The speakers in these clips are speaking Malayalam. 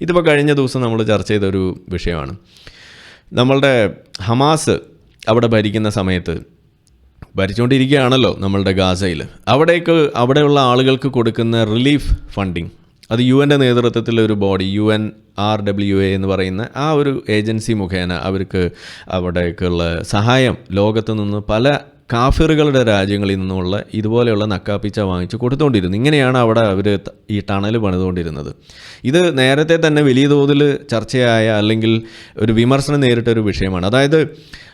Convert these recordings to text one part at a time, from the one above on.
ഇതിപ്പോൾ കഴിഞ്ഞ ദിവസം നമ്മൾ ചർച്ച ചെയ്ത ഒരു വിഷയമാണ്. നമ്മളുടെ ഹമാസ് അവിടെ ഭരിക്കുന്ന സമയത്ത് ഭരിച്ചുകൊണ്ടിരിക്കുകയാണല്ലോ നമ്മളുടെ ഗാസയിൽ അവിടേക്ക് അവിടെയുള്ള ആളുകൾക്ക് കൊടുക്കുന്ന റിലീഫ് ഫണ്ടിങ് അത് യു എന്റെ നേതൃത്വത്തിൽ ഒരു body U N R W A എന്ന് പറയുന്ന ആ ഒരു ഏജൻസി മുഖേന അവർക്ക് അവിടേക്കുള്ള സഹായം ലോകത്ത് നിന്ന് പല കാഫിറുകളുടെ രാജ്യങ്ങളിൽ നിന്നുള്ള ഇതുപോലെയുള്ള നക്കാപ്പിച്ച വാങ്ങിച്ച് കൊടുത്തുകൊണ്ടിരുന്നു ഇങ്ങനെയാണ് അവിടെ അവർ ഈ ടണൽ പണിതുകൊണ്ടിരുന്നത്. ഇത് നേരത്തെ തന്നെ വലിയ തോതിൽ ചർച്ചയായ അല്ലെങ്കിൽ ഒരു വിമർശനം നേരിട്ട ഒരു വിഷയമാണ്. അതായത്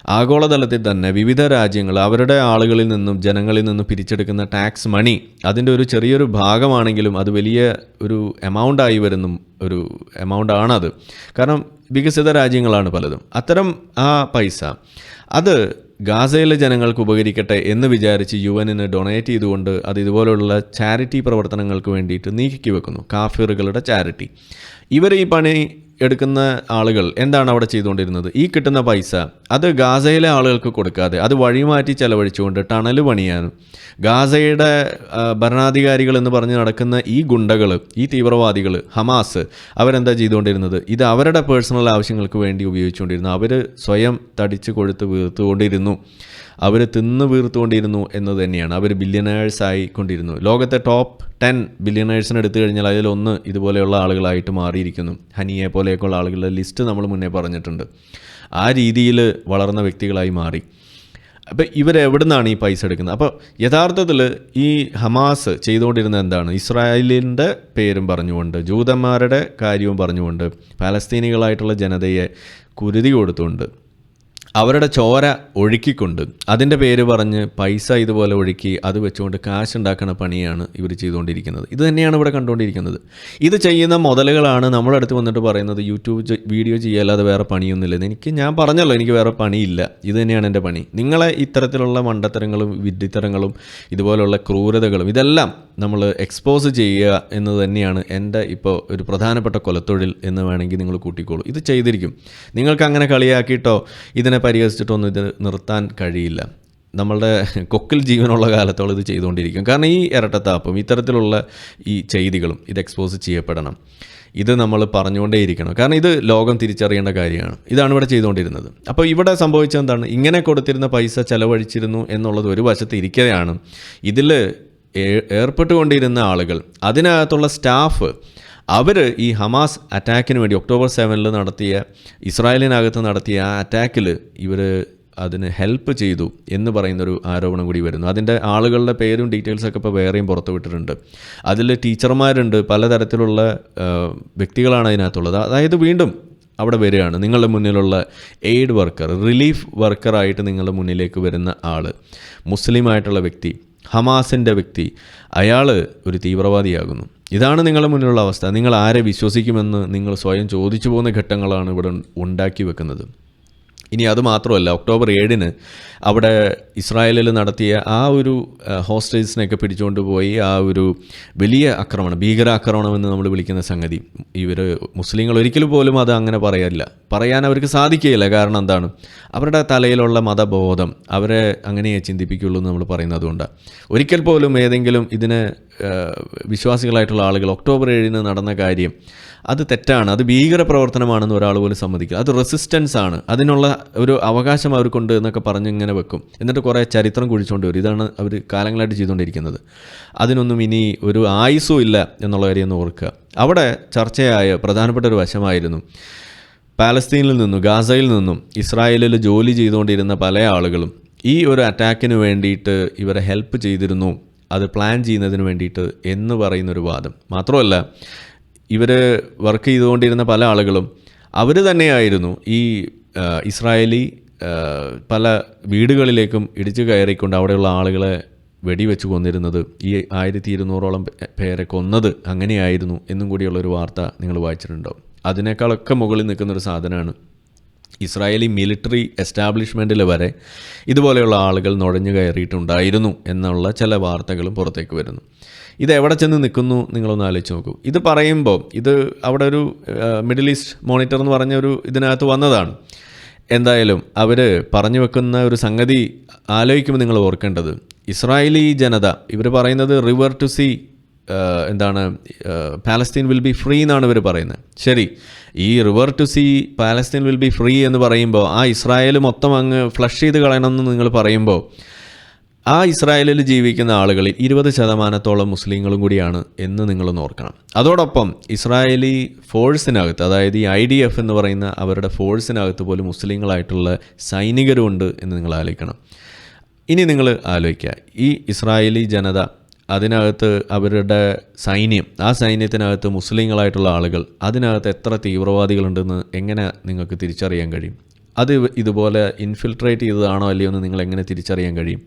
ആഗോളതലത്തിൽ തന്നെ വിവിധ രാജ്യങ്ങൾ അവരുടെ ആളുകളിൽ നിന്നും ജനങ്ങളിൽ നിന്നും പിരിച്ചെടുക്കുന്ന ടാക്സ് മണി അതിന്റെ ഒരു ചെറിയൊരു ഭാഗമാണെങ്കിലും അത് വലിയ ഒരു എമൗണ്ടായി വരുന്ന ഒരു എമൗണ്ട് ആണത്. കാരണം വികസിത രാജ്യങ്ങളാണ് പലതും. അത്തരം ആ പൈസ അത് ഗാസയിലെ ജനങ്ങൾക്ക് ഉപകരിക്കട്ടെ എന്ന് വിചാരിച്ച് യു എന്നിന് ഡൊണേറ്റ് ചെയ്തുകൊണ്ട് അത് ഇതുപോലുള്ള ചാരിറ്റി പ്രവർത്തനങ്ങൾക്ക് വേണ്ടിയിട്ട് നീക്കി വെക്കുന്നു കാഫിറുകളുടെ ചാരിറ്റി ഇവർ ഈ പണി എടുക്കുന്ന ആളുകൾ എന്താണ് അവിടെ ചെയ്തുകൊണ്ടിരുന്നത്? ഈ കിട്ടുന്ന പൈസ അത് ഗാസയിലെ ആളുകൾക്ക് കൊടുക്കാതെ അത് വഴിമാറ്റി ചെലവഴിച്ചുകൊണ്ട് ടണൽ പണിയാനും ഗാസയുടെ ഭരണാധികാരികൾ എന്ന് പറഞ്ഞ് നടക്കുന്ന ഈ ഗുണ്ടകൾ ഈ തീവ്രവാദികൾ ഹമാസ് അവരെന്താ ചെയ്തുകൊണ്ടിരുന്നത്? ഇത് അവരുടെ പേഴ്സണൽ ആവശ്യങ്ങൾക്ക് വേണ്ടി ഉപയോഗിച്ചുകൊണ്ടിരുന്നു. അവർ സ്വയം തടിച്ച് കൊഴുത്ത് വീർത്തുകൊണ്ടിരുന്നു. അവർ തിന്നു വീർത്തുകൊണ്ടിരുന്നു എന്ന് തന്നെയാണ്. അവർ ബില്യനേഴ്സ് ആയിക്കൊണ്ടിരുന്നു ലോകത്തെ ടോപ്പ് ടെൻ ബില്യനേഴ്സിന് എടുത്തു കഴിഞ്ഞാൽ അതിലൊന്ന് ഇതുപോലെയുള്ള ആളുകളായിട്ട് മാറിയിരിക്കുന്നു. ഹനിയെ പോലെയൊക്കെയുള്ള ആളുകളുടെ ലിസ്റ്റ് നമ്മൾ മുന്നേ പറഞ്ഞിട്ടുണ്ട്. ആ രീതിയിൽ വളർന്ന വ്യക്തികളായി മാറി. അപ്പോൾ ഇവരെവിടെ നിന്നാണ് ഈ പൈസ എടുക്കുന്നത്? അപ്പോൾ യഥാർത്ഥത്തിൽ ഈ ഹമാസ് ചെയ്തുകൊണ്ടിരുന്ന എന്താണ്? ഇസ്രായേലിന്റെ പേരും പറഞ്ഞുകൊണ്ട് ജൂതന്മാരുടെ കാര്യവും പറഞ്ഞുകൊണ്ട് പാലസ്തീനികളായിട്ടുള്ള ജനതയെ കുരുതി കൊടുത്തുകൊണ്ട് അവരുടെ ചോര ഒഴുക്കിക്കൊണ്ട് അതിന്റെ പേര് പറഞ്ഞ് പൈസ ഇതുപോലെ ഒഴുക്കി അത് വെച്ചുകൊണ്ട് കാശ് ഉണ്ടാക്കുന്ന പണിയാണ് ഇവർ ചെയ്തുകൊണ്ടിരിക്കുന്നത്. ഇത് തന്നെയാണ് ഇവിടെ കണ്ടുകൊണ്ടിരിക്കുന്നത്. ഇത് ചെയ്യുന്ന മുതലുകളാണ് നമ്മുടെ അടുത്ത് വന്നിട്ട് പറയുന്നത് യൂട്യൂബ് വീഡിയോ ചെയ്യാല്ലാതെ വേറെ പണിയൊന്നുമില്ല. എനിക്ക് ഞാൻ പറഞ്ഞല്ലോ എനിക്ക് വേറെ പണിയില്ല. ഇത് തന്നെയാണ് എന്റെ പണി. നിങ്ങളെ ഇത്തരത്തിലുള്ള മണ്ടത്തരങ്ങളും വിഡ്ഢിത്തരങ്ങളും ഇതുപോലുള്ള ക്രൂരതകളും ഇതെല്ലാം നമ്മൾ എക്സ്പോസ് ചെയ്യുക എന്ന് തന്നെയാണ് എന്റെ ഇപ്പോൾ ഒരു പ്രധാനപ്പെട്ട കൊലത്തൊഴിൽ എന്ന് വേണമെങ്കിൽ നിങ്ങൾ കൂട്ടിക്കോളൂ. ഇത് ചെയ്തിരിക്കും. നിങ്ങൾക്ക് അങ്ങനെ കളിയാക്കിയിട്ടോ ഇതിനെ പരിഹസിച്ചിട്ടൊന്നും ഇത് നിർത്താൻ കഴിയില്ല. നമ്മളുടെ കൊക്കിൽ ജീവനുള്ള കാലത്തോളം ഇത് ചെയ്തുകൊണ്ടിരിക്കും. കാരണം ഈ ഇരട്ടത്താപ്പും ഇത്തരത്തിലുള്ള ഈ ചെയ്തികളും ഇത് എക്സ്പോസ് ചെയ്യപ്പെടണം. ഇത് നമ്മൾ പറഞ്ഞുകൊണ്ടേയിരിക്കണം കാരണം ഇത് ലോകം തിരിച്ചറിയേണ്ട കാര്യമാണ്. ഇതാണ് ഇവിടെ ചെയ്തുകൊണ്ടിരുന്നത്. അപ്പോൾ ഇവിടെ സംഭവിച്ചത് എന്താണ് ഇങ്ങനെ കൊടുത്തിരുന്ന പൈസ ചെലവഴിച്ചിരുന്നു എന്നുള്ളത് ഒരു വശത്ത് ഇരിക്കുകയാണ് ഇതിൽ ഏർപ്പെട്ടുകൊണ്ടിരുന്ന ആളുകൾ അതിനകത്തുള്ള സ്റ്റാഫ് അവർ ഈ ഹമാസ് അറ്റാക്കിന് വേണ്ടി ഒക്ടോബർ സെവനിൽ നടത്തിയ ഇസ്രായേലിനകത്ത് നടത്തിയ ആ അറ്റാക്കിൽ ഇവർ അതിന് ഹെൽപ്പ് ചെയ്തു എന്ന് പറയുന്നൊരു ആരോപണം കൂടി വരുന്നു. അതിന്റെ ആളുകളുടെ പേരും ഡീറ്റെയിൽസൊക്കെ ഇപ്പോൾ വേറെയും പുറത്തു വിട്ടിട്ടുണ്ട്. അതിൽ ടീച്ചർമാരുണ്ട് പലതരത്തിലുള്ള വ്യക്തികളാണ് അതിനകത്തുള്ളത്. അതായത് വീണ്ടും അവിടെ വരികയാണ്. നിങ്ങളുടെ മുന്നിലുള്ള എയ്ഡ് വർക്കർ റിലീഫ് വർക്കറായിട്ട് നിങ്ങളുടെ മുന്നിലേക്ക് വരുന്ന ആൾ മുസ്ലിമായിട്ടുള്ള വ്യക്തി. ഹമാസിന്റെ വ്യക്തി അയാൾ ഒരു തീവ്രവാദിയാകുന്നു. ഇതാണ് നിങ്ങളുടെ മുന്നിലുള്ള അവസ്ഥ. നിങ്ങൾ ആരെ വിശ്വസിക്കുമെന്ന് നിങ്ങൾ സ്വയം ചോദിച്ചു പോകുന്ന ഘട്ടങ്ങളാണ് ഇവിടെ ഉണ്ടാക്കി വെക്കുന്നത്. ഇനി അത് മാത്രമല്ല ഒക്ടോബർ ഏഴിന് അവിടെ ഇസ്രായേലിൽ നടത്തിയ ആ ഒരു ഹോസ്റ്റേഴ്സിനെയൊക്കെ പിടിച്ചുകൊണ്ട് പോയി ആ ഒരു വലിയ ആക്രമണം ഭീകരാക്രമണം എന്ന് നമ്മൾ വിളിക്കുന്ന സംഗതി. ഇവർ മുസ്ലിങ്ങൾ ഒരിക്കലും പോലും അത് അങ്ങനെ പറയാറില്ല. പറയാൻ അവർക്ക് സാധിക്കുകയില്ല. കാരണം എന്താണ്? അവരുടെ തലയിലുള്ള മതബോധം അവരെ അങ്ങനെയേ ചിന്തിപ്പിക്കുള്ളൂ എന്ന് നമ്മൾ പറയുന്നത് അതുകൊണ്ടാണ് ഒരിക്കൽ പോലും ഏതെങ്കിലും ഇതിന് വിശ്വാസികളായിട്ടുള്ള ആളുകൾ ഒക്ടോബർ ഏഴിന് നടന്ന കാര്യം അത് തെറ്റാണ്. അത് ഭീകര പ്രവർത്തനമാണെന്ന് ഒരാൾ പോലും സമ്മതിക്കുക അത് റെസിസ്റ്റൻസ് ആണ് അതിനുള്ള ഒരു അവകാശം അവർക്കുണ്ട് എന്നൊക്കെ പറഞ്ഞ് ഇങ്ങനെ വെക്കും. എന്നിട്ട് കുറേ ചരിത്രം കുഴിച്ചുകൊണ്ട് വരും. ഇതാണ് അവർ കാലങ്ങളായിട്ട് ചെയ്തുകൊണ്ടിരിക്കുന്നത്. അതിനൊന്നും ഇനി ഒരു ആയുസ്സും ഇല്ല എന്നുള്ള കാര്യം ഒന്ന് ഓർക്കുക. അവിടെ ചർച്ചയായ പ്രധാനപ്പെട്ട ഒരു വശമായിരുന്നു. പാലസ്തീനിൽ നിന്നും ഗാസയിൽ നിന്നും ഇസ്രായേലിൽ ജോലി ചെയ്തുകൊണ്ടിരുന്ന പല ആളുകളും ഈ ഒരു അറ്റാക്കിന് വേണ്ടിയിട്ട് ഇവരെ ഹെൽപ്പ് ചെയ്തിരുന്നു. അത് പ്ലാൻ ചെയ്യുന്നതിന് വേണ്ടിയിട്ട് എന്ന് പറയുന്നൊരു വാദം. മാത്രമല്ല ഇവർ വർക്ക് ചെയ്തുകൊണ്ടിരുന്ന പല ആളുകളും അവർ തന്നെയായിരുന്നു ഈ ഇസ്രായേലി പല വീടുകളിലേക്കും ഇടിച്ചു കയറിക്കൊണ്ട് അവിടെയുള്ള ആളുകളെ വെടിവെച്ച് കൊന്നിരുന്നത് ഈ ആയിരത്തി ഇരുന്നൂറോളം പേരെ കൊന്നത് അങ്ങനെയായിരുന്നു എന്നും കൂടിയുള്ളൊരു വാർത്ത നിങ്ങൾ വായിച്ചിട്ടുണ്ടാവും. അതിനേക്കാളൊക്കെ മുകളിൽ നിൽക്കുന്നൊരു സാധനമാണ് ഇസ്രായേലി മിലിറ്ററി എസ്റ്റാബ്ലിഷ്മെന്റിൽ വരെ ഇതുപോലെയുള്ള ആളുകൾ നുഴഞ്ഞു കയറിയിട്ടുണ്ടായിരുന്നു എന്നുള്ള ചില വാർത്തകളും പുറത്തേക്ക് വരുന്നു. ഇത് എവിടെ ചെന്ന് നിൽക്കുന്നു നിങ്ങളൊന്ന് ആലോചിച്ച് നോക്കൂ. ഇത് പറയുമ്പോൾ ഇത് അവിടെ ഒരു മിഡിൽ ഈസ്റ്റ് മോണിറ്റർ എന്ന് പറഞ്ഞ ഒരു ഇതിനകത്ത് വന്നതാണ്. എന്തായാലും അവർ പറഞ്ഞു വെക്കുന്ന ഒരു സംഗതി ആലോചിക്കുമ്പോൾ നിങ്ങൾ ഓർക്കേണ്ടത്. ഇസ്രായേലി ജനത ഇവർ പറയുന്നത് റിവർ ടു സീ എന്താണ് പാലസ്തീൻ വിൽ ബി ഫ്രീ എന്നാണ് ഇവർ പറയുന്നത്. ശരി ഈ river to sea Palestine will be free എന്ന് പറയുമ്പോൾ ആ ഇസ്രായേൽ മൊത്തം അങ്ങ് ഫ്ലഷ് ചെയ്ത് കളയണമെന്ന് നിങ്ങൾ പറയുമ്പോൾ ആ ഇസ്രായേലിൽ ജീവിക്കുന്ന ആളുകളിൽ ഇരുപത് ശതമാനത്തോളം മുസ്ലിങ്ങളും കൂടിയാണ് എന്ന് നിങ്ങളൊന്ന് ഓർക്കണം. അതോടൊപ്പം ഇസ്രായേലി ഫോഴ്സിനകത്ത് അതായത് ഈ ഐ ഡി എഫ് എന്ന് പറയുന്ന അവരുടെ ഫോഴ്സിനകത്ത് പോലും മുസ്ലിങ്ങളായിട്ടുള്ള സൈനികരുമുണ്ട് എന്ന് നിങ്ങൾ ആലോചിക്കണം. ഇനി നിങ്ങൾ ആലോചിക്കുക ഈ ഇസ്രായേലി ജനത അതിനകത്ത് അവരുടെ സൈന്യം ആ സൈന്യത്തിനകത്ത് മുസ്ലിങ്ങളായിട്ടുള്ള ആളുകൾ അതിനകത്ത് എത്ര തീവ്രവാദികളുണ്ടെന്ന് എങ്ങനെ നിങ്ങൾക്ക് തിരിച്ചറിയാൻ കഴിയും? അത് ഇതുപോലെ ഇൻഫിൽട്രേറ്റ് ചെയ്തതാണോ അല്ലയോ എന്ന് നിങ്ങൾ എങ്ങനെ തിരിച്ചറിയാൻ കഴിയും?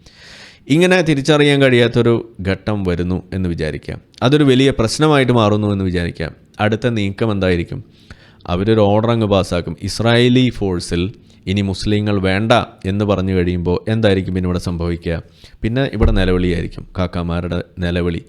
ഇങ്ങനെ തിരിച്ചറിയാൻ കഴിയാത്തൊരു ഘട്ടം വരുന്നു എന്ന് വിചാരിക്കാം. അതൊരു വലിയ പ്രശ്നമായിട്ട് മാറുന്നു എന്ന് വിചാരിക്കാം. അടുത്ത നീക്കം എന്തായിരിക്കും? അവരൊരു ഓർഡർ അങ്ങ് പാസ്സാക്കും. ഇസ്രായേലി ഫോഴ്സിൽ ഇനി മുസ്ലിങ്ങൾ വേണ്ട എന്ന് പറഞ്ഞു കഴിയുമ്പോൾ എന്തായിരിക്കും പിന്നെ ഇവിടെ സംഭവിക്കുക? പിന്നെ ഇവിടെ നിലവിളിയായിരിക്കും. കാക്കാമാരുടെ നിലവിളി.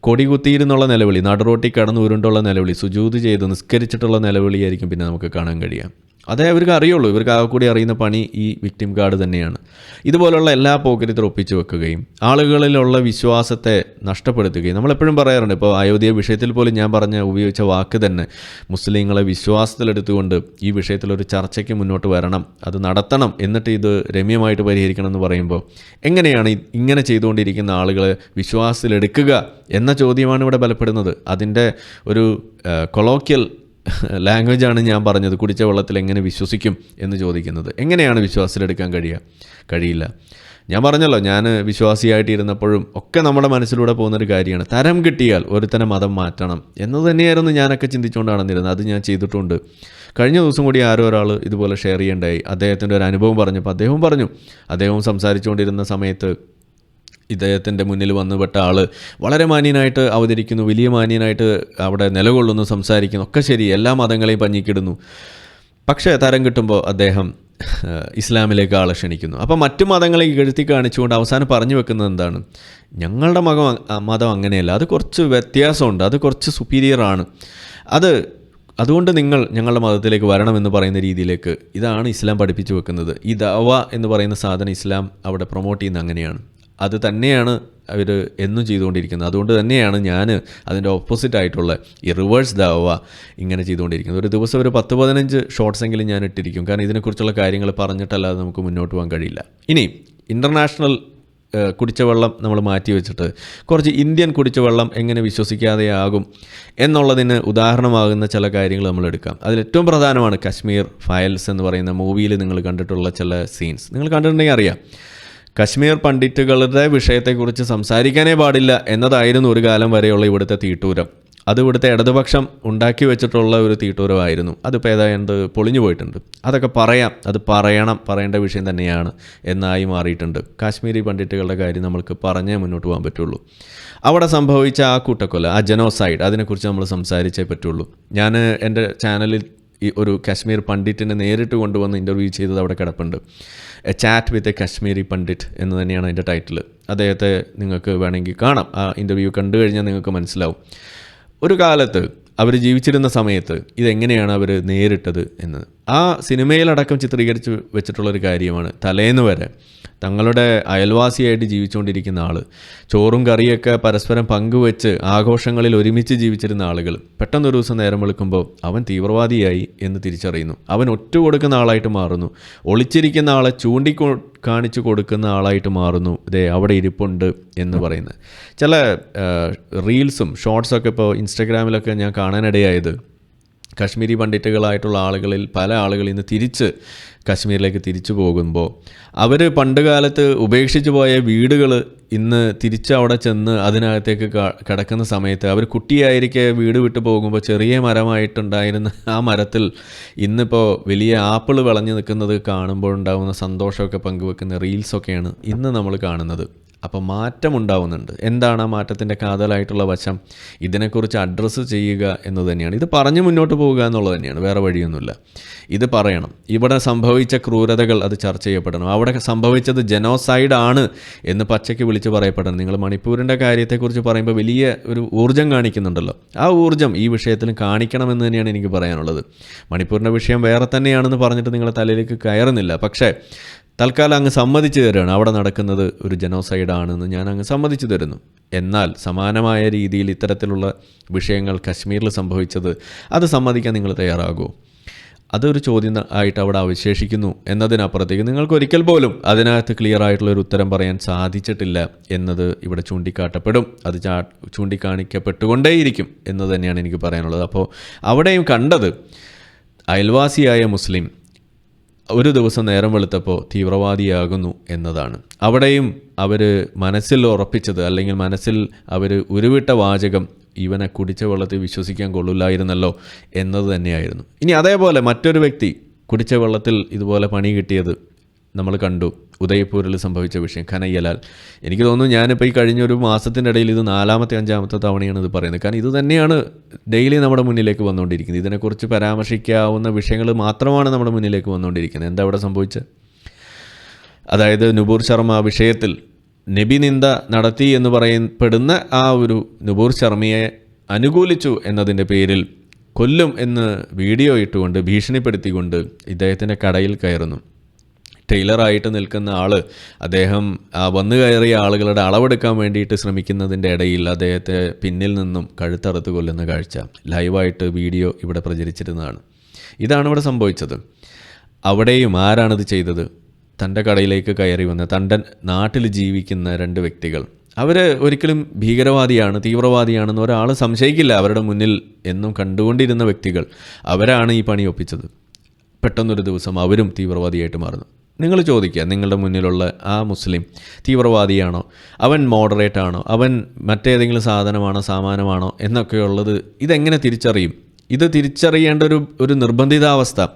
കൊടി കുത്തിയിരുന്നുള്ള നിലവിളി നടുറോട്ടി കടന്നു ഉരുണ്ടുള്ള നിലവിളി സുജൂത് ചെയ്ത് നിസ്കരിച്ചിട്ടുള്ള നിലവിളിയായിരിക്കും പിന്നെ നമുക്ക് കാണാൻ കഴിയുക. അതേ അവർക്ക് അറിയുള്ളൂ. ഇവർക്ക് ആകെ കൂടി അറിയുന്ന പണി ഈ വിക്ടിം കാർഡ് തന്നെയാണ്. ഇതുപോലുള്ള എല്ലാ പോക്കറ്റിൽ ഒപ്പിച്ചു വെക്കുകയും ആളുകളിലുള്ള വിശ്വാസത്തെ നഷ്ടപ്പെടുത്തുകയും നമ്മളെപ്പോഴും പറയാറുണ്ട്. ഇപ്പോൾ അയോധ്യ വിഷയത്തിൽ പോലും ഞാൻ പറഞ്ഞ ഉപയോഗിച്ച വാക്ക് തന്നെ മുസ്ലിങ്ങളെ വിശ്വാസത്തിലെടുത്തുകൊണ്ട് ഈ വിഷയത്തിലൊരു ചർച്ചയ്ക്ക് മുന്നോട്ട് വരണം അത് നടത്തണം എന്നിട്ട് ഇത് രമ്യമായിട്ട് പരിഹരിക്കണം എന്ന് പറയുമ്പോൾ എങ്ങനെയാണ് ഇങ്ങനെ ചെയ്തുകൊണ്ടിരിക്കുന്ന ആളുകളെ വിശ്വാസത്തിലെടുക്കുക എന്ന ചോദ്യമാണ് ഇവിടെ ബലപ്പെടുന്നത്. അതിന്റെ ഒരു കൊളോക്കിയൽ ലാംഗ്വേജാണ് ഞാൻ പറഞ്ഞത്. കുടിച്ച വെള്ളത്തിൽ എങ്ങനെ വിശ്വസിക്കും എന്ന് ചോദിക്കുന്നത്. എങ്ങനെയാണ് വിശ്വാസത്തിലെടുക്കാൻ കഴിയുക കഴിയില്ല? ഞാൻ പറഞ്ഞല്ലോ ഞാൻ വിശ്വാസിയായിട്ടിരുന്നപ്പോഴും ഒക്കെ നമ്മുടെ മനസ്സിലൂടെ പോകുന്നൊരു കാര്യമാണ്. തരം കിട്ടിയാൽ ഒരുത്തനെ മതം മാറ്റണം എന്ന് തന്നെയായിരുന്നു ഞാനൊക്കെ ചിന്തിച്ചുകൊണ്ട് നടന്നിരുന്നത്. അത് ഞാൻ ചെയ്തിട്ടുണ്ട്. കഴിഞ്ഞ ദിവസം കൂടി ആരോ ഒരാൾ ഇതുപോലെ ഷെയർ ചെയ്യേണ്ടായി. അദ്ദേഹത്തിന്റെ ഒരു അനുഭവം പറഞ്ഞപ്പോൾ അദ്ദേഹവും പറഞ്ഞു. അദ്ദേഹവും സംസാരിച്ചുകൊണ്ടിരുന്ന സമയത്ത് ഇദ്ദേഹത്തിന്റെ മുന്നിൽ വന്നുപെട്ട ആൾ വളരെ മാന്യനായിട്ട് അവതരിക്കുന്നു വലിയ മാന്യനായിട്ട് അവിടെ നിലകൊള്ളുന്നു സംസാരിക്കുന്നു. ഒക്കെ ശരി എല്ലാ മതങ്ങളെയും പഞ്ഞിക്കിടുന്നു. പക്ഷേ തരം കിട്ടുമ്പോൾ അദ്ദേഹം ഇസ്ലാമിലേക്ക് ആളെ ക്ഷണിക്കുന്നു. അപ്പോൾ മറ്റു മതങ്ങളെ ഇകഴ്ത്തി കാണിച്ചുകൊണ്ട് അവസാനം പറഞ്ഞു വെക്കുന്നത് എന്താണ്? ഞങ്ങളുടെ അ- മതം അങ്ങനെയല്ല. അത് കുറച്ച് വ്യത്യാസമുണ്ട്. അത് കുറച്ച് സുപ്പീരിയറാണ് അത് അതുകൊണ്ട് നിങ്ങൾ ഞങ്ങളുടെ മതത്തിലേക്ക് വരണമെന്ന് പറയുന്ന രീതിയിലേക്ക് ഇതാണ് ഇസ്ലാം പഠിപ്പിച്ചു വെക്കുന്നത്. ഈ ദവ എന്ന് പറയുന്ന സാധനം ഇസ്ലാം അവിടെ പ്രൊമോട്ട് ചെയ്യുന്ന അങ്ങനെയാണ്. അത് തന്നെയാണ് അവർ എന്നും ചെയ്തുകൊണ്ടിരിക്കുന്നത്. അതുകൊണ്ട് തന്നെയാണ് ഞാൻ അതിന്റെ ഓപ്പോസിറ്റ് ആയിട്ടുള്ള ഈ റിവേഴ്സ് ദാവ ഇങ്ങനെ ചെയ്തുകൊണ്ടിരിക്കുന്നത്. ഒരു ദിവസം ഒരു പത്ത് പതിനഞ്ച് ഷോർട്സ് എങ്കിലും ഞാൻ ഇട്ടിരിക്കും. കാരണം ഇതിനെക്കുറിച്ചുള്ള കാര്യങ്ങൾ പറഞ്ഞിട്ടല്ലാതെ നമുക്ക് മുന്നോട്ട് പോകാൻ കഴിയില്ല. ഇനി ഇന്റർനാഷണൽ കുടിച്ച വെള്ളം നമ്മൾ മാറ്റി വെച്ചിട്ട് കുറച്ച് ഇന്ത്യൻ കുടിച്ച വെള്ളം എങ്ങനെ വിശ്വസിക്കാതെയാകും എന്നുള്ളതിന് ഉദാഹരണമാകുന്ന ചില കാര്യങ്ങൾ നമ്മൾ എടുക്കാം. അതിൽ ഏറ്റവും പ്രധാനമാണ് കശ്മീർ ഫയൽസ് എന്ന് പറയുന്ന മൂവിയിൽ നിങ്ങൾ കണ്ടിട്ടുള്ള ചില സീൻസ് നിങ്ങൾ കണ്ടിട്ടുണ്ടെങ്കിൽ അറിയാം. കശ്മീർ പണ്ഡിറ്റുകളുടെ വിഷയത്തെക്കുറിച്ച് സംസാരിക്കാനേ പാടില്ല എന്നതായിരുന്നു ഒരു കാലം വരെയുള്ള ഇവിടുത്തെ തീട്ടൂരം. അത് ഇവിടുത്തെ ഇടതുപക്ഷം ഉണ്ടാക്കി വെച്ചിട്ടുള്ള ഒരു തീട്ടൂരമായിരുന്നു. അതിപ്പോൾ ഏതാണ്ട് പൊളിഞ്ഞു പോയിട്ടുണ്ട്. അതൊക്കെ പറയാം. അത് പറയണം. പറയേണ്ട വിഷയം തന്നെയാണ് എന്നായി മാറിയിട്ടുണ്ട്. കാശ്മീരി പണ്ഡിറ്റുകളുടെ കാര്യം നമ്മൾക്ക് പറഞ്ഞേ മുന്നോട്ട് പോകാൻ പറ്റുള്ളൂ. അവിടെ സംഭവിച്ച ആ കൂട്ടക്കൊല ആ ജനോസൈഡ് അതിനെക്കുറിച്ച് നമ്മൾ സംസാരിച്ചേ പറ്റുള്ളൂ. ഞാൻ എന്റെ ചാനലിൽ ഈ ഒരു കാശ്മീർ പണ്ഡിറ്റിനെ നേരിട്ട് കൊണ്ടുവന്ന് ഇന്റർവ്യൂ ചെയ്തത് അവിടെ കിടപ്പുണ്ട്. A chat with a Kashmiri Pandit എന്ന് തന്നെയാണ് അതിന്റെ ടൈറ്റിൽ അദ്ദേഹത്തെ നിങ്ങൾക്ക് വേണമെങ്കിൽ കാണാം. ആ ഇന്റർവ്യൂ കണ്ടു കഴിഞ്ഞാൽ നിങ്ങൾക്ക് മനസ്സിലാവും. ഒരു കാലത്ത് അവർ ജീവിച്ചിരുന്ന സമയത്ത് ഇതെങ്ങനെയാണ് അവർ നേരിട്ടത് എന്ന്. ആ സിനിമയിലടക്കം ചിത്രീകരിച്ച് വെച്ചിട്ടുള്ളൊരു കാര്യമാണ് തലേന്ന് വരെ തങ്ങളുടെ അയൽവാസിയായിട്ട് ജീവിച്ചുകൊണ്ടിരിക്കുന്ന ആൾ ചോറും കറിയൊക്കെ പരസ്പരം പങ്കുവെച്ച് ആഘോഷങ്ങളിൽ ഒരുമിച്ച് ജീവിച്ചിരുന്ന ആളുകൾ. പെട്ടെന്നൊരു ദിവസം നേരം വെളുക്കുമ്പോൾ അവൻ തീവ്രവാദിയായി എന്ന് തിരിച്ചറിയുന്നു. അവൻ ഒറ്റ കൊടുക്കുന്ന ആളായിട്ട് മാറുന്നു. ഒളിച്ചിരിക്കുന്ന ആളെ ചൂണ്ടിക്കൊ കാണിച്ചു കൊടുക്കുന്ന ആളായിട്ട് മാറുന്നു. ഇതേ അവിടെ ഇരിപ്പുണ്ട് എന്ന് പറയുന്നത്. ചില റീൽസും ഷോർട്സൊക്കെ ഇപ്പോൾ ഇൻസ്റ്റഗ്രാമിലൊക്കെ ഞാൻ കാണാനിടയായത് കശ്മീരി പണ്ഡിറ്റുകളായിട്ടുള്ള ആളുകളിൽ പല ആളുകൾ ഇന്ന് തിരിച്ച് കശ്മീരിലേക്ക് തിരിച്ചു പോകുമ്പോൾ അവർ പണ്ട് കാലത്ത് ഉപേക്ഷിച്ചു പോയ വീടുകൾ ഇന്ന് തിരിച്ച് അവിടെ ചെന്ന് അതിനകത്തേക്ക് കിടക്കുന്ന സമയത്ത് അവർ കുട്ടിയായിരിക്കെ വീട് വിട്ടു പോകുമ്പോൾ ചെറിയ മരമായിട്ടുണ്ടായിരുന്ന ആ മരത്തിൽ ഇന്നിപ്പോൾ വലിയ ആപ്പിൾ വിളഞ്ഞു നിൽക്കുന്നത് കാണുമ്പോൾ ഉണ്ടാകുന്ന സന്തോഷമൊക്കെ പങ്കുവെക്കുന്ന റീൽസൊക്കെയാണ് ഇന്ന് നമ്മൾ കാണുന്നത്. അപ്പോൾ മാറ്റം ഉണ്ടാവുന്നുണ്ട്. എന്താണ് ആ മാറ്റത്തിന്റെ കാതലായിട്ടുള്ള വശം? ഇതിനെക്കുറിച്ച് അഡ്രസ്സ് ചെയ്യുക എന്ന് തന്നെയാണ്. ഇത് പറഞ്ഞ് മുന്നോട്ട് പോവുക എന്നുള്ളത് തന്നെയാണ്. വേറെ വഴിയൊന്നുമില്ല. ഇത് പറയണം. ഇവിടെ സംഭവിച്ച ക്രൂരതകൾ അത് ചർച്ച ചെയ്യപ്പെടണം. അവിടെ സംഭവിച്ചത് ജനോസൈഡ് ആണ് എന്ന് പച്ചയ്ക്ക് വിളിച്ച് പറയപ്പെടണം. നിങ്ങൾ മണിപ്പൂരിന്റെ കാര്യത്തെക്കുറിച്ച് പറയുമ്പോൾ വലിയ ഒരു ഊർജം കാണിക്കുന്നുണ്ടല്ലോ. ആ ഊർജം ഈ വിഷയത്തിലും കാണിക്കണമെന്ന് തന്നെയാണ് എനിക്ക് പറയാനുള്ളത്. മണിപ്പൂരിന്റെ വിഷയം വേറെ തന്നെയാണെന്ന് പറഞ്ഞിട്ട് നിങ്ങളെ തലയിലേക്ക് കയറുന്നില്ല. പക്ഷേ തൽക്കാലം അങ്ങ് സമ്മതിച്ചു തരുകയാണ് അവിടെ നടക്കുന്നത് ഒരു ജനോസൈഡാണെന്ന് ഞാൻ അങ്ങ് സമ്മതിച്ചു തരുന്നു. എന്നാൽ സമാനമായ രീതിയിൽ ഇത്തരത്തിലുള്ള വിഷയങ്ങൾ കശ്മീരിൽ സംഭവിച്ചത് അത് സമ്മതിക്കാൻ നിങ്ങൾ തയ്യാറാകുമോ അതൊരു ചോദ്യം ആയിട്ട് അവിടെ അവശേഷിക്കുന്നു എന്നതിനപ്പുറത്തേക്ക് നിങ്ങൾക്ക് ഒരിക്കൽ പോലും അതിനകത്ത് ക്ലിയർ ആയിട്ടുള്ള ഒരു ഉത്തരം പറയാൻ സാധിച്ചിട്ടില്ല എന്നത് ഇവിടെ ചൂണ്ടിക്കാട്ടപ്പെടും. അത് ചാ ചൂണ്ടിക്കാണിക്കപ്പെട്ടുകൊണ്ടേയിരിക്കും എന്ന് തന്നെയാണ് എനിക്ക് പറയാനുള്ളത്. അപ്പോൾ അവിടെയും കണ്ടത് അയൽവാസിയായ മുസ്ലിം ഒരു ദിവസം നേരം വെളുത്തപ്പോൾ തീവ്രവാദിയാകുന്നു എന്നതാണ്. അവിടെയും അവർ മനസ്സിൽ ഉറപ്പിച്ചത് അല്ലെങ്കിൽ മനസ്സിൽ അവർ ഉരുവിട്ട വാചകം ഇവനെ കുടിച്ച വെള്ളത്തിൽ വിശ്വസിക്കാൻ കൊള്ളില്ലായിരുന്നല്ലോ എന്നത് തന്നെയായിരുന്നു. ഇനി അതേപോലെ മറ്റൊരു വ്യക്തി കുടിച്ച വെള്ളത്തിൽ ഇതുപോലെ പണി കിട്ടിയത് നമ്മൾ കണ്ടു. ഉദയപൂരിൽ സംഭവിച്ച വിഷയം. ഖനയ്യലാൽ എനിക്ക് തോന്നുന്നു ഞാനിപ്പോൾ ഈ കഴിഞ്ഞ ഒരു മാസത്തിന്റെ ഇടയിൽ ഇത് നാലാമത്തെ അഞ്ചാമത്തെ തവണയാണ് ഇത് പറയുന്നത്. കാരണം ഇത് തന്നെയാണ് ഡെയിലി നമ്മുടെ മുന്നിലേക്ക് വന്നുകൊണ്ടിരിക്കുന്നത്. ഇതിനെക്കുറിച്ച് പരാമർശിക്കാവുന്ന വിഷയങ്ങൾ മാത്രമാണ് നമ്മുടെ മുന്നിലേക്ക് വന്നുകൊണ്ടിരിക്കുന്നത്. എന്താ അവിടെ സംഭവിച്ചത്? അതായത് നുപൂർ ശർമ്മ വിഷയത്തിൽ നബി നിന്ദ നടത്തി എന്ന് പറയപ്പെടുന്ന ആ ഒരു നുപൂർ ശർമ്മയെ അനുകൂലിച്ചു എന്നതിന്റെ പേരിൽ കൊല്ലും എന്ന് വീഡിയോ ഇട്ടുകൊണ്ട് ഭീഷണിപ്പെടുത്തിക്കൊണ്ട് ഇദ്ദേഹത്തിന്റെ കടയിൽ കയറുന്നു. ടൈലറായിട്ട് നിൽക്കുന്ന ആൾ അദ്ദേഹം വന്നു കയറിയ ആളുകളുടെ അളവെടുക്കാൻ വേണ്ടിയിട്ട് ശ്രമിക്കുന്നതിന്റെ ഇടയിൽ അദ്ദേഹത്തെ പിന്നിൽ നിന്നും കഴുത്തറുത്ത് കൊല്ലുന്ന കാഴ്ച ലൈവായിട്ട് വീഡിയോ ഇവിടെ പ്രചരിച്ചിരുന്നതാണ്. ഇതാണ് ഇവിടെ സംഭവിച്ചത്. അവിടെയും ആരാണിത് ചെയ്തത്? തന്റെ കടയിലേക്ക് കയറി വന്ന തന്റെ നാട്ടിൽ ജീവിക്കുന്ന രണ്ട് വ്യക്തികൾ. അവർ ഒരിക്കലും ഭീകരവാദിയാണ് തീവ്രവാദിയാണെന്ന് ഒരാൾ സംശയിക്കില്ല. അവരുടെ മുന്നിൽ എന്നും കണ്ടുകൊണ്ടിരുന്ന വ്യക്തികൾ അവരാണ് ഈ പണി ഒപ്പിച്ചത്. പെട്ടെന്നൊരു ദിവസം അവരും തീവ്രവാദിയായിട്ട് മാറുന്നു. നിങ്ങൾ ചോദിക്കുക നിങ്ങളുടെ മുന്നിലുള്ള ആ മുസ്ലിം തീവ്രവാദിയാണോ? അവൻ മോഡറേറ്റ് ആണോ? അവൻ മറ്റേതെങ്കിലും സാധനമാണോ സാമാനമാണോ എന്നൊക്കെയുള്ളത് ഇതെങ്ങനെ തിരിച്ചറിയും? ഇത് തിരിച്ചറിയേണ്ട ഒരു ഒരു നിർബന്ധിതാവസ്ഥ.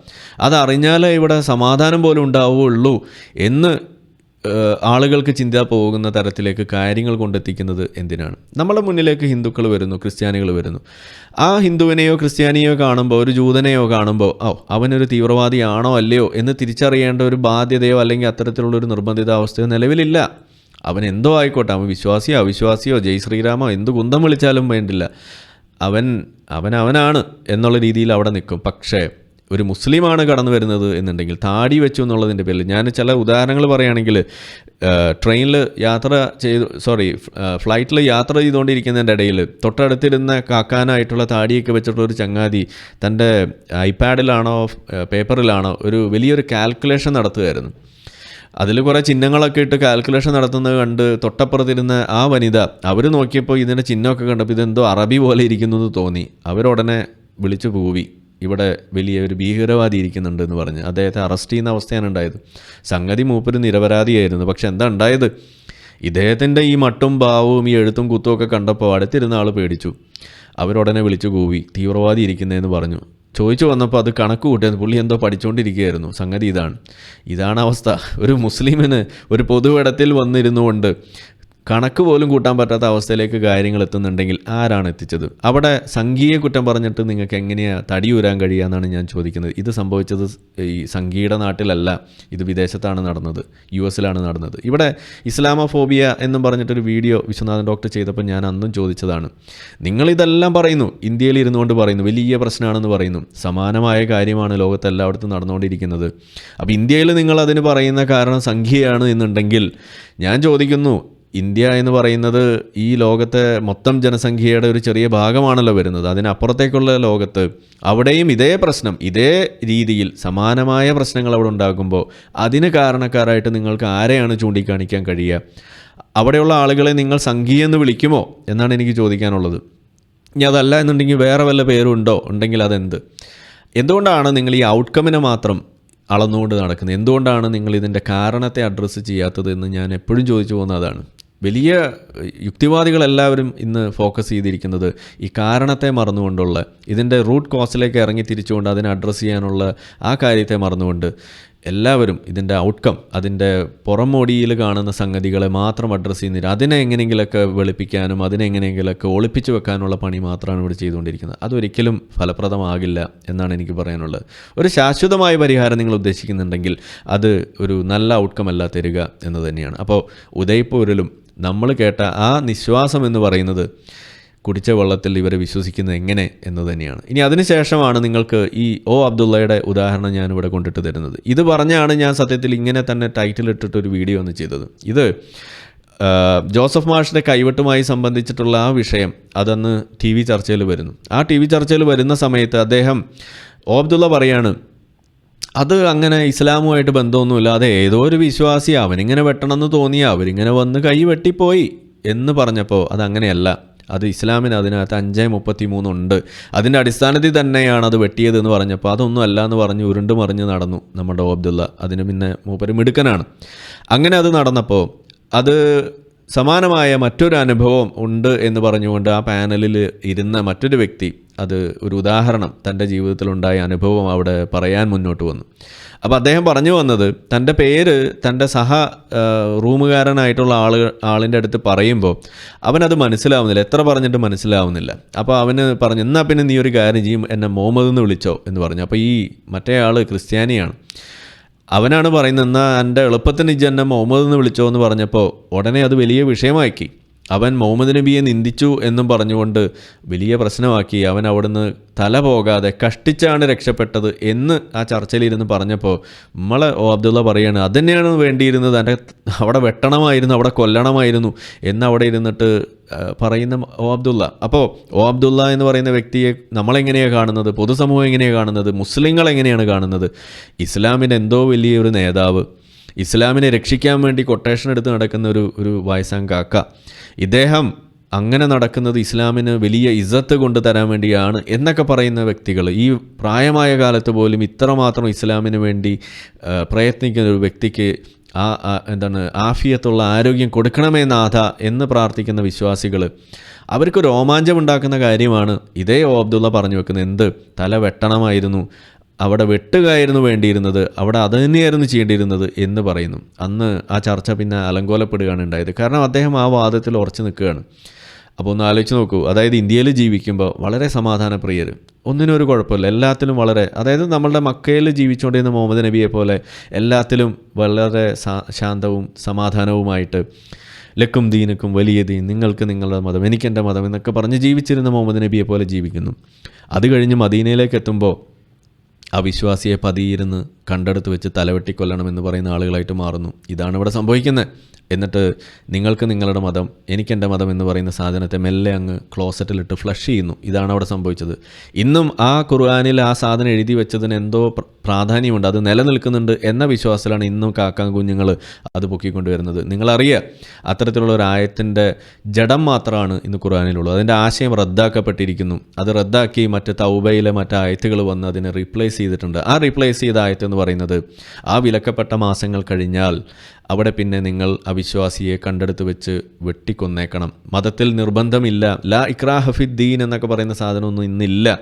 അതറിഞ്ഞാലേ ഇവിടെ സമാധാനം പോലും ഉണ്ടാവുകയുള്ളൂ എന്ന് ആളുകൾക്ക് ചിന്ത പോകുന്ന തരത്തിലേക്ക് കാര്യങ്ങൾ കൊണ്ടെത്തിക്കുന്നത് എന്തിനാണ്? നമ്മുടെ മുന്നിലേക്ക് ഹിന്ദുക്കൾ വരുന്നു ക്രിസ്ത്യാനികൾ വരുന്നു. ആ ഹിന്ദുവിനെയോ ക്രിസ്ത്യാനിയോ കാണുമ്പോൾ ഒരു ജൂതനെയോ കാണുമ്പോൾ ഓ അവനൊരു തീവ്രവാദിയാണോ അല്ലയോ എന്ന് തിരിച്ചറിയേണ്ട ഒരു ബാധ്യതയോ അല്ലെങ്കിൽ അത്തരത്തിലുള്ളൊരു നിർബന്ധിതാവസ്ഥയോ നിലവിലില്ല. അവൻ എന്തോ ആയിക്കോട്ടെ അവൻ വിശ്വാസിയോ അവിശ്വാസിയോ ജയ് ശ്രീരാമോ എന്ത് കുന്തം വിളിച്ചാലും വേണ്ടില്ല. അവൻ അവൻ അവനാണ് എന്നുള്ള രീതിയിൽ അവിടെ നിൽക്കും. പക്ഷേ ഒരു മുസ്ലിമാണ് കടന്നു വരുന്നത് എന്നുണ്ടെങ്കിൽ താടി വെച്ചു എന്നുള്ളതിന്റെ പേരിൽ ഞാൻ ചില ഉദാഹരണങ്ങൾ പറയുകയാണെങ്കിൽ ട്രെയിനിൽ യാത്ര ചെയ്ത് സോറി ഫ്ലൈറ്റിൽ യാത്ര ചെയ്തുകൊണ്ടിരിക്കുന്നതിന്റെ ഇടയിൽ തൊട്ടടുത്തിരുന്ന കാക്കാനായിട്ടുള്ള താടിയൊക്കെ വെച്ചിട്ടുള്ള ഒരു ചങ്ങാതി തന്റെ ഐപാഡിലാണോ പേപ്പറിലാണോ ഒരു വലിയൊരു കാൽക്കുലേഷൻ നടത്തുകയായിരുന്നു. അതിൽ കുറേ ചിഹ്നങ്ങളൊക്കെ ഇട്ട് കാൽക്കുലേഷൻ നടത്തുന്നത് കണ്ട് തൊട്ടപ്പുറത്തിരുന്ന ആ വനിത അവർ നോക്കിയപ്പോൾ ഇതിന്റെ ചിഹ്നമൊക്കെ കണ്ടപ്പോൾ ഇതെന്തോ അറബി പോലെ ഇരിക്കുന്നു എന്ന് തോന്നി. അവരുടനെ വിളിച്ചു പോവി ഇവിടെ വലിയ ഒരു ഭീകരവാദി ഇരിക്കുന്നുണ്ട് എന്ന് പറഞ്ഞ് അദ്ദേഹത്തെ അറസ്റ്റ് ചെയ്യുന്ന അവസ്ഥയാണ് ഉണ്ടായത്. സംഗതി മൂപ്പര് നിരപരാധിയായിരുന്നു. പക്ഷെ എന്താ ഉണ്ടായത്? ഇദ്ദേഹത്തിന്റെ ഈ മട്ടും ഭാവവും ഈ എഴുത്തും കുത്തും ഒക്കെ കണ്ടപ്പോൾ അടുത്തിരുന്ന ആൾ പേടിച്ചു അവരുടനെ വിളിച്ചു കൂവി തീവ്രവാദി ഇരിക്കുന്നതെന്ന് പറഞ്ഞു. ചോദിച്ചു വന്നപ്പോൾ അത് കണക്ക് കൂട്ടിയത് പുള്ളി എന്തോ പഠിച്ചുകൊണ്ടിരിക്കുകയായിരുന്നു സംഗതി ഇതാണ്. ഇതാണ് അവസ്ഥ. ഒരു മുസ്ലിമിന് ഒരു പൊതുവിടത്തിൽ വന്നിരുന്നുകൊണ്ട് കണക്ക് പോലും കൂട്ടാൻ പറ്റാത്ത അവസ്ഥയിലേക്ക് കാര്യങ്ങൾ എത്തുന്നുണ്ടെങ്കിൽ ആരാണ് എത്തിച്ചത്? അവിടെ സംഘീയ കുറ്റം പറഞ്ഞിട്ട് നിങ്ങൾക്ക് എങ്ങനെയാണ് കഴിയുക എന്നാണ് ഞാൻ ചോദിക്കുന്നത്. ഇത് സംഭവിച്ചത് ഈ സംഘീയുടെ നാട്ടിലല്ല ഇത് വിദേശത്താണ് നടന്നത് യു എസിലാണ് നടന്നത്. ഇവിടെ ഇസ്ലാമോഫോബിയ എന്നും പറഞ്ഞിട്ടൊരു വീഡിയോ വിശ്വനാഥൻ ഡോക്ടർ ചെയ്തപ്പോൾ ഞാൻ അന്നും ചോദിച്ചതാണ്. നിങ്ങളിതെല്ലാം പറയുന്നു ഇന്ത്യയിൽ ഇരുന്നുകൊണ്ട് പറയുന്നു വലിയ പ്രശ്നമാണെന്ന് പറയുന്നു. സമാനമായ കാര്യമാണ് ലോകത്ത് എല്ലായിടത്തും നടന്നുകൊണ്ടിരിക്കുന്നത്. അപ്പോൾ ഇന്ത്യയിൽ നിങ്ങൾ അതിന് പറയുന്ന കാരണം സംഖ്യയാണ് എന്നുണ്ടെങ്കിൽ ഞാൻ ചോദിക്കുന്നു ഇന്ത്യ എന്ന് പറയുന്നത് ഈ ലോകത്തെ മൊത്തം ജനസംഖ്യയുടെ ഒരു ചെറിയ ഭാഗമാണല്ലോ വരുന്നത്. അതിനപ്പുറത്തേക്കുള്ള ലോകത്ത് അവിടെയും ഇതേ പ്രശ്നം ഇതേ രീതിയിൽ സമാനമായ പ്രശ്നങ്ങൾ അവിടെ ഉണ്ടാകുമ്പോൾ അതിന് കാരണക്കാരായിട്ട് നിങ്ങൾക്ക് ആരെയാണ് ചൂണ്ടിക്കാണിക്കാൻ കഴിയുക? അവിടെയുള്ള ആളുകളെ നിങ്ങൾ സംഘീയെന്ന് വിളിക്കുമോ എന്നാണ് എനിക്ക് ചോദിക്കാനുള്ളത്. ഇനി അതല്ല എന്നുണ്ടെങ്കിൽ വേറെ വല്ല പേരുണ്ടോ? ഉണ്ടെങ്കിൽ അതെന്ത്? എന്തുകൊണ്ടാണ് നിങ്ങൾ ഈ ഔട്ട്കമ്മിനെ മാത്രം അളന്നുകൊണ്ട് നടക്കുന്നത്? എന്തുകൊണ്ടാണ് നിങ്ങൾ ഇതിന്റെ കാരണത്തെ അഡ്രസ്സ് ചെയ്യാത്തത് എന്ന് ഞാൻ എപ്പോഴും ചോദിച്ചു പോകുന്നതാണ് വലിയ യുക്തിവാദികളെല്ലാവരും ഇന്ന് ഫോക്കസ് ചെയ്തിരിക്കുന്നത് ഈ കാരണത്തെ മറന്നുകൊണ്ടുള്ള ഇതിന്റെ റൂട്ട് കോസിലേക്ക് ഇറങ്ങി തിരിച്ചുകൊണ്ട് അതിനെ അഡ്രസ്സ് ചെയ്യാനുള്ള ആ കാര്യത്തെ മറന്നുകൊണ്ട് എല്ലാവരും ഇതിന്റെ ഔട്ട്കം അതിന്റെ പുറമോടിയിൽ കാണുന്ന സംഗതികളെ മാത്രം അഡ്രസ്സ് ചെയ്യുന്നില്ല അതിനെ എങ്ങനെയെങ്കിലൊക്കെ വെളുപ്പിക്കാനും അതിനെ എങ്ങനെയെങ്കിലൊക്കെ ഒളിപ്പിച്ചു വെക്കാനുള്ള പണി മാത്രമാണ് ഇവിടെ ചെയ്തുകൊണ്ടിരിക്കുന്നത്. അതൊരിക്കലും ഫലപ്രദമാകില്ല എന്നാണ് എനിക്ക് പറയാനുള്ളത്. ഒരു ശാശ്വതമായ പരിഹാരം നിങ്ങൾ ഉദ്ദേശിക്കുന്നുണ്ടെങ്കിൽ അത് ഒരു നല്ല ഔട്ട്കം അല്ല തരിക എന്ന് തന്നെയാണ്. അപ്പോൾ ഉദയ്പൂരിലും നമ്മൾ കേട്ട ആ നിശ്വാസം എന്ന് പറയുന്നത് കുടിച്ച വെള്ളത്തിൽ ഇവർ വിശ്വസിക്കുന്നത് എങ്ങനെ എന്ന് തന്നെയാണ്. ഇനി അതിനുശേഷമാണ് നിങ്ങൾക്ക് ഈ ഒ അബ്ദുള്ളയുടെ ഉദാഹരണം ഞാനിവിടെ കൊണ്ടിട്ട് തരുന്നത്. ഇത് പറഞ്ഞാണ് ഞാൻ സത്യത്തിൽ ഇങ്ങനെ തന്നെ ടൈറ്റിൽ ഇട്ടിട്ട് ഒരു വീഡിയോ ഒന്ന് ചെയ്തത്. ഇത് ജോസഫ് മാഷിന്റെ കൈവെട്ടുമായി സംബന്ധിച്ചിട്ടുള്ള ആ വിഷയം അതന്ന് ടി വി ചർച്ചയിൽ വരുന്നു. ആ ടി വി ചർച്ചയിൽ വരുന്ന സമയത്ത് അദ്ദേഹം ഓ അബ്ദുള്ള പറയാണ് അത് അങ്ങനെ ഇസ്ലാമുമായിട്ട് ബന്ധമൊന്നുമില്ല. അത് ഏതോ ഒരു വിശ്വാസി അവനിങ്ങനെ വെട്ടണമെന്ന് തോന്നി അവരിങ്ങനെ വന്ന് കൈ വെട്ടിപ്പോയി എന്ന് പറഞ്ഞപ്പോൾ അതങ്ങനെയല്ല. അത് ഇസ്ലാമിന് അതിനകത്ത് അഞ്ച് മുപ്പത്തി മൂന്നുണ്ട് അതിന്റെ അടിസ്ഥാനത്തിൽ തന്നെയാണ് അത് വെട്ടിയത് എന്ന് പറഞ്ഞപ്പോൾ അതൊന്നും അല്ല എന്ന് പറഞ്ഞ് ഉരുണ്ട് മറിഞ്ഞ് നടന്നു നമ്മുടെ അബ്ദുള്ള. അതിന് പിന്നെ മൂപ്പര് മിടുക്കനാണ്. അങ്ങനെ അത് നടന്നപ്പോൾ അത് സമാനമായ മറ്റൊരു അനുഭവം ഉണ്ട് എന്ന് പറഞ്ഞുകൊണ്ട് ആ പാനലിൽ ഇരുന്ന മറ്റൊരു വ്യക്തി അത് ഒരു ഉദാഹരണം തന്റെ ജീവിതത്തിലുണ്ടായ അനുഭവം അവിടെ പറയാൻ മുന്നോട്ട് വന്നു. അപ്പോൾ അദ്ദേഹം പറഞ്ഞു വന്നത് തന്റെ പേര് തന്റെ സഹ റൂമുകാരനായിട്ടുള്ള ആൾ ആളിന്റെ അടുത്ത് പറയുമ്പോൾ അവനത് മനസ്സിലാവുന്നില്ല. എത്ര പറഞ്ഞിട്ട് മനസ്സിലാവുന്നില്ല. അപ്പോൾ അവന് പറഞ്ഞു എന്നാൽ പിന്നെ നീ ഒരു കാര്യം ചെയ്യും എന്നെ മുഹമ്മദ് എന്ന് വിളിച്ചോ എന്ന് പറഞ്ഞു. അപ്പോൾ ഈ മറ്റേ ആൾ ക്രിസ്ത്യാനിയാണ്. അവനാണ് പറയുന്നത് എന്നാൽ എന്റെ എളുപ്പത്തിന് ഇജ്ജ് എന്നെ മുഹമ്മദ് എന്ന് വിളിച്ചോ എന്ന് പറഞ്ഞപ്പോൾ ഉടനെ അത് വലിയ വിഷയമാക്കി. അവൻ മുഹമ്മദ് നബിയെ നിന്ദിച്ചു എന്നും പറഞ്ഞുകൊണ്ട് വലിയ പ്രശ്നമാക്കി. അവൻ അവിടുന്ന് തല പോകാതെ കഷ്ടിച്ചാണ് രക്ഷപ്പെട്ടത് എന്ന് ആ ചർച്ചയിലിരുന്ന് പറഞ്ഞപ്പോൾ നമ്മൾ ഓ അബ്ദുള്ള പറയാണ് അതന്നെയാണ് വേണ്ടിയിരുന്നത്. എന്റെ അവിടെ വെട്ടണമായിരുന്നു അവിടെ കൊല്ലണമായിരുന്നു എന്ന് അവിടെ ഇരുന്നിട്ട് പറയുന്ന ഓ അബ്ദുള്ള. അപ്പോൾ ഓ അബ്ദുള്ള എന്ന് പറയുന്ന വ്യക്തിയെ നമ്മളെങ്ങനെയാണ് കാണുന്നത്? പൊതുസമൂഹം എങ്ങനെയാണ് കാണുന്നത്? മുസ്ലിങ്ങൾ എങ്ങനെയാണ് കാണുന്നത്? ഇസ്ലാമിന്റെ എന്തോ വലിയൊരു നേതാവ്. ഇസ്ലാമിനെ രക്ഷിക്കാൻ വേണ്ടി കൊട്ടേഷൻ എടുത്ത് നടക്കുന്ന ഒരു ഒരു വയസ്സാം കാക്ക. ഇദ്ദേഹം അങ്ങനെ നടക്കുന്നത് ഇസ്ലാമിന് വലിയ ഇസ്സത്ത് കൊണ്ട് തരാൻ വേണ്ടിയാണ് എന്നൊക്കെ പറയുന്ന വ്യക്തികൾ. ഈ പ്രായമായ കാലത്ത് പോലും ഇത്രമാത്രം ഇസ്ലാമിന് വേണ്ടി പ്രയത്നിക്കുന്ന ഒരു വ്യക്തിക്ക് ആ എന്താണ് ആഫിയത്തുള്ള ആരോഗ്യം കൊടുക്കണമേ നാഥ എന്ന് പ്രാർത്ഥിക്കുന്ന വിശ്വാസികൾ അവർക്ക് രോമാഞ്ചമുണ്ടാക്കുന്ന കാര്യമാണ് ഇതേ ഓ അബ്ദുള്ള പറഞ്ഞു വെക്കുന്നത്. എന്ത്? തല വെട്ടണമായിരുന്നു. അവിടെ വെട്ടുകയായിരുന്നു വേണ്ടിയിരുന്നത് അവിടെ അത് തന്നെയായിരുന്നു ചെയ്യേണ്ടിയിരുന്നത് എന്ന് പറയുന്നു. അന്ന് ആ ചർച്ച പിന്നെ അലങ്കോലപ്പെടുകയാണ് ഉണ്ടായത്. കാരണം അദ്ദേഹം ആ വാദത്തിൽ ഉറച്ചു നിൽക്കുകയാണ്. അപ്പോൾ ഒന്ന് ആലോചിച്ച് നോക്കൂ. അതായത് ഇന്ത്യയിൽ ജീവിക്കുമ്പോൾ വളരെ സമാധാനപ്രിയർ. ഒന്നിനും ഒരു കുഴപ്പമില്ല. എല്ലാത്തിലും വളരെ അതായത് നമ്മളുടെ മക്കയിൽ ജീവിച്ചുകൊണ്ടിരുന്ന മുഹമ്മദ് നബിയെ പോലെ എല്ലാത്തിലും വളരെ ശാന്തവും സമാധാനവുമായിട്ട് ലക്കും ദീനക്കും വലിയ ദീൻ നിങ്ങൾക്ക് നിങ്ങളുടെ മതം എനിക്കെന്റെ മതം എന്നൊക്കെ പറഞ്ഞ് ജീവിച്ചിരുന്ന മുഹമ്മദ് നബിയെ പോലെ ജീവിക്കുന്നു. അത് കഴിഞ്ഞ് മദീനയിലേക്ക് എത്തുമ്പോൾ ആ വിശ്വാസിയെ പതിയിരുന്ന് കണ്ടെടുത്ത് വെച്ച് തലവെട്ടിക്കൊല്ലണമെന്ന് പറയുന്ന ആളുകളായിട്ട് മാറുന്നു. ഇതാണ് ഇവിടെ സംഭവിക്കുന്നത്. എന്നിട്ട് നിങ്ങൾക്ക് നിങ്ങളുടെ മതം എനിക്കെന്റെ മതം എന്ന് പറയുന്ന സാധനത്തെ മെല്ലെ അങ്ങ് ക്ലോസറ്റിലിട്ട് ഫ്ലഷ് ചെയ്യുന്നു. ഇതാണ് അവിടെ സംഭവിച്ചത്. ഇന്നും ആ ഖുർആാനിൽ ആ സാധനം എഴുതി വെച്ചതിന് എന്തോ പ്രാധാന്യമുണ്ട്. അത് നിലനിൽക്കുന്നുണ്ട് എന്ന വിശ്വാസത്തിലാണ് ഇന്നും കാക്കാൻ കുഞ്ഞുങ്ങൾ അത് പൊക്കിക്കൊണ്ടുവരുന്നത്. നിങ്ങളറിയുക അത്തരത്തിലുള്ള ഒരു ആയത്തിന്റെ ജഡം മാത്രമാണ് ഇന്ന് ഖുർആാനിലുള്ളത്. അതിന്റെ ആശയം റദ്ദാക്കപ്പെട്ടിരിക്കുന്നു. അത് റദ്ദാക്കി മറ്റ് തൗബയിലെ മറ്റ് ആയത്തുകൾ വന്ന് അതിനെ റീപ്ലേസ് ചെയ്തിട്ടുണ്ട്. ആ റീപ്ലേസ് ചെയ്ത ആയത്ത് എന്ന് പറയുന്നത് ആ വിലക്കപ്പെട്ട മാസങ്ങൾ കഴിഞ്ഞാൽ അവിടെ പിന്നെ നിങ്ങൾ അവിശ്വാസിയെ കണ്ടെടുത്ത് വെച്ച് വെട്ടിക്കൊന്നേക്കണം. മതത്തിൽ നിർബന്ധമില്ല. ലാ ഇക്രാ ഹഫിദ്ദീൻ എന്നൊക്കെ പറയുന്ന സാധനമൊന്നും ഇന്നില്ല.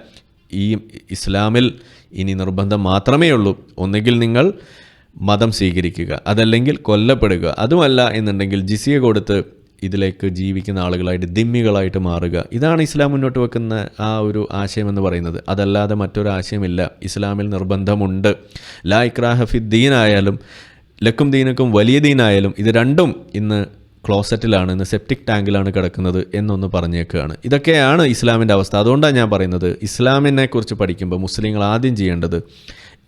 ഈ ഇസ്ലാമിൽ ഇനി നിർബന്ധം മാത്രമേ ഉള്ളൂ. ഒന്നുകിൽ നിങ്ങൾ മതം സ്വീകരിക്കുക അതല്ലെങ്കിൽ കൊല്ലപ്പെടുക. അതുമല്ല എന്നുണ്ടെങ്കിൽ ജിസിയ കൊടുത്ത് ഇതിലേക്ക് ജീവിക്കുന്ന ആളുകളായിട്ട് ദിമ്മികളായിട്ട് മാറുക. ഇതാണ് ഇസ്ലാം മുന്നോട്ട് വെക്കുന്ന ആ ഒരു ആശയം എന്ന് പറയുന്നത്. അതല്ലാതെ മറ്റൊരു ആശയമില്ല ഇസ്ലാമിൽ നിർബന്ധമുണ്ട്. ലാ ഇക്രാഹഫി ദീനായാലും ലക്കും ദീനക്കും വലിയ ദീനായാലും ഇത് രണ്ടും ഇന്ന് ക്ലോസറ്റിലാണ് ഇന്ന് സെപ്റ്റിക് ടാങ്കിലാണ് കിടക്കുന്നത് എന്നൊന്ന് പറഞ്ഞേക്കുകയാണ് ഇതൊക്കെയാണ് ഇസ്ലാമിന്റെ അവസ്ഥ. അതുകൊണ്ടാണ് ഞാൻ പറയുന്നത് ഇസ്ലാമിനെ കുറിച്ച് പഠിക്കുമ്പോൾ മുസ്ലിങ്ങൾ ആദ്യം ചെയ്യേണ്ടത്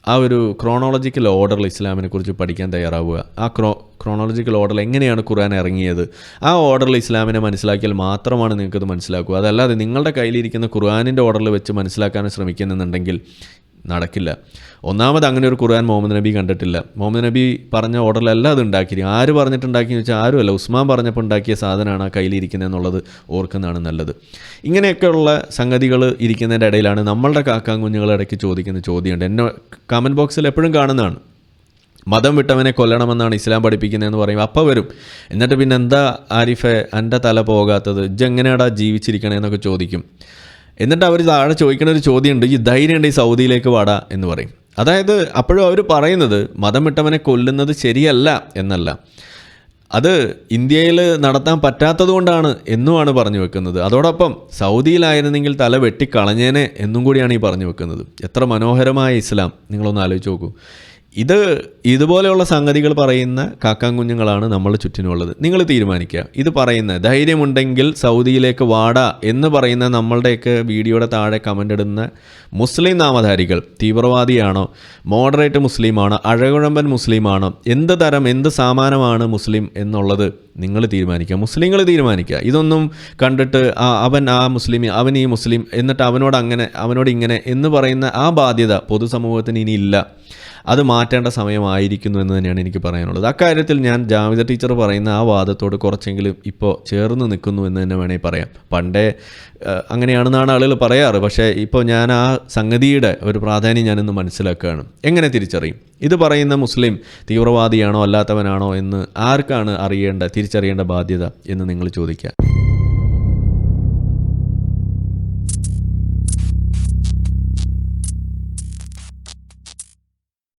ആ ഒരു ക്രോണോളജിക്കൽ ഓർഡറിൽ ഇസ്ലാമിനെ കുറിച്ച് പഠിക്കാൻ തയ്യാറാവുക. ആ ക്രോ ക്രോണോളജിക്കൽ ഓർഡറിൽ എങ്ങനെയാണ് ഖുർആൻ ഇറങ്ങിയത്? ആ ഓർഡറിൽ ഇസ്ലാമിനെ മനസ്സിലാക്കിയാൽ മാത്രമാണ് നിങ്ങൾക്കത് മനസ്സിലാക്കുക. അതല്ലാതെ നിങ്ങളുടെ കയ്യിലിരിക്കുന്ന ഖുർആാനിന്റെ ഓർഡറിൽ വെച്ച് മനസ്സിലാക്കാൻ ശ്രമിക്കുന്നുണ്ടെങ്കിൽ നടക്കില്ല. ഒന്നാമത് അങ്ങനെ ഒരു ഖുർആൻ മുഹമ്മദ് നബി കണ്ടിട്ടില്ല. മുഹമ്മദ് നബി പറഞ്ഞ ഓർഡറിലല്ല അത് ഉണ്ടാക്കിയിരിക്കും ആര് പറഞ്ഞിട്ടുണ്ടാക്കിയെന്ന് വെച്ചാൽ ആരുമല്ല. ഉസ്മാൻ പറഞ്ഞപ്പോൾ ഉണ്ടാക്കിയ സാധനമാണ് ആ കയ്യിലിരിക്കുന്നത് എന്നുള്ളത് ഓർക്കുന്നതാണ് നല്ലത്. ഇങ്ങനെയൊക്കെയുള്ള സംഗതികൾ ഇരിക്കുന്നതിന്റെ ഇടയിലാണ് നമ്മളുടെ കാക്കാൻ കുഞ്ഞുങ്ങളിടയ്ക്ക് ചോദിക്കുന്ന ചോദ്യമുണ്ട്. എന്നെ കമന്റ് ബോക്സിൽ എപ്പോഴും കാണുന്നതാണ്. മതം വിട്ടവനെ കൊല്ലണമെന്നാണ് ഇസ്ലാം പഠിപ്പിക്കുന്നതെന്ന് പറയും അപ്പം വരും. എന്നിട്ട് പിന്നെ എന്താ ആരിഫെ എന്റെ തല പോകാത്തത്? ഇജ്ജെങ്ങനെയാടാ ജീവിച്ചിരിക്കണേ എന്നൊക്കെ ചോദിക്കും. എന്നിട്ട് അവർ താഴെ ചോദിക്കുന്ന ഒരു ചോദ്യമുണ്ട് ഈ ധൈര്യം ഉണ്ട് ഈ സൗദിയിലേക്ക് വാടാ എന്ന് പറയും. അതായത് അപ്പോഴും അവർ പറയുന്നത് മതം വിട്ടവനെ കൊല്ലുന്നത് ശരിയല്ല എന്നല്ല. അത് ഇന്ത്യയിൽ നടത്താൻ പറ്റാത്തതുകൊണ്ടാണ് എന്നുമാണ് പറഞ്ഞു വെക്കുന്നത്. അതോടൊപ്പം സൗദിയിലായിരുന്നെങ്കിൽ തല വെട്ടിക്കളഞ്ഞേനെ എന്നും കൂടിയാണ് ഈ പറഞ്ഞു വെക്കുന്നത്. എത്ര മനോഹരമായ ഇസ്ലാം. നിങ്ങളൊന്ന് ആലോചിച്ച് നോക്കൂ. ഇത് ഇതുപോലെയുള്ള സംഗതികൾ പറയുന്ന കാക്കാൻ കുഞ്ഞുങ്ങളാണ് നമ്മൾ ചുറ്റിനുള്ളത്. നിങ്ങൾ തീരുമാനിക്കുക. ഇത് പറയുന്ന ധൈര്യമുണ്ടെങ്കിൽ സൗദിയിലേക്ക് വാടാ എന്ന് പറയുന്ന നമ്മളുടെയൊക്കെ വീഡിയോയുടെ താഴെ കമന്റ് ഇടുന്ന മുസ്ലിം നാമധാരികൾ തീവ്രവാദിയാണോ മോഡറേറ്റ് മുസ്ലിമാണോ അഴകുഴമ്പൻ മുസ്ലിമാണോ എന്ത് തരം എന്ത് സാമാനമാണ് മുസ്ലിം എന്നുള്ളത് നിങ്ങൾ തീരുമാനിക്കുക. മുസ്ലിങ്ങൾ തീരുമാനിക്കുക. ഇതൊന്നും കണ്ടിട്ട് ആ അവൻ ആ മുസ്ലിം അവൻ ഈ മുസ്ലിം എന്നിട്ട് അവനോട് അങ്ങനെ അവനോട് ഇങ്ങനെ എന്ന് പറയുന്ന ആ ബാധ്യത പൊതുസമൂഹത്തിന് ഇനിയില്ല അത് മാറ്റേണ്ട സമയമായിരിക്കുന്നു എന്ന് തന്നെയാണ് എനിക്ക് പറയാനുള്ളത്. അക്കാര്യത്തിൽ ഞാൻ ജാമിത ടീച്ചർ പറയുന്ന ആ വാദത്തോട് കുറച്ചെങ്കിലും ഇപ്പോൾ ചേർന്ന് നിൽക്കുന്നു എന്ന് തന്നെ വേണമെങ്കിൽ പറയാം. പണ്ടേ അങ്ങനെയാണെന്നാണ് ആളുകൾ പറയാറ്. പക്ഷേ ഇപ്പോൾ ഞാൻ ആ സംഗതിയുടെ ഒരു പ്രാധാന്യം ഞാനിന്ന് മനസ്സിലാക്കുകയാണ്. എങ്ങനെ തിരിച്ചറിയും? ഇത് പറയുന്ന മുസ്ലിം തീവ്രവാദിയാണോ അല്ലാത്തവനാണോ എന്ന് ആർക്കാണ് അറിയേണ്ട തിരിച്ചറിയേണ്ട ബാധ്യത എന്ന് നിങ്ങൾ ചോദിക്കുക.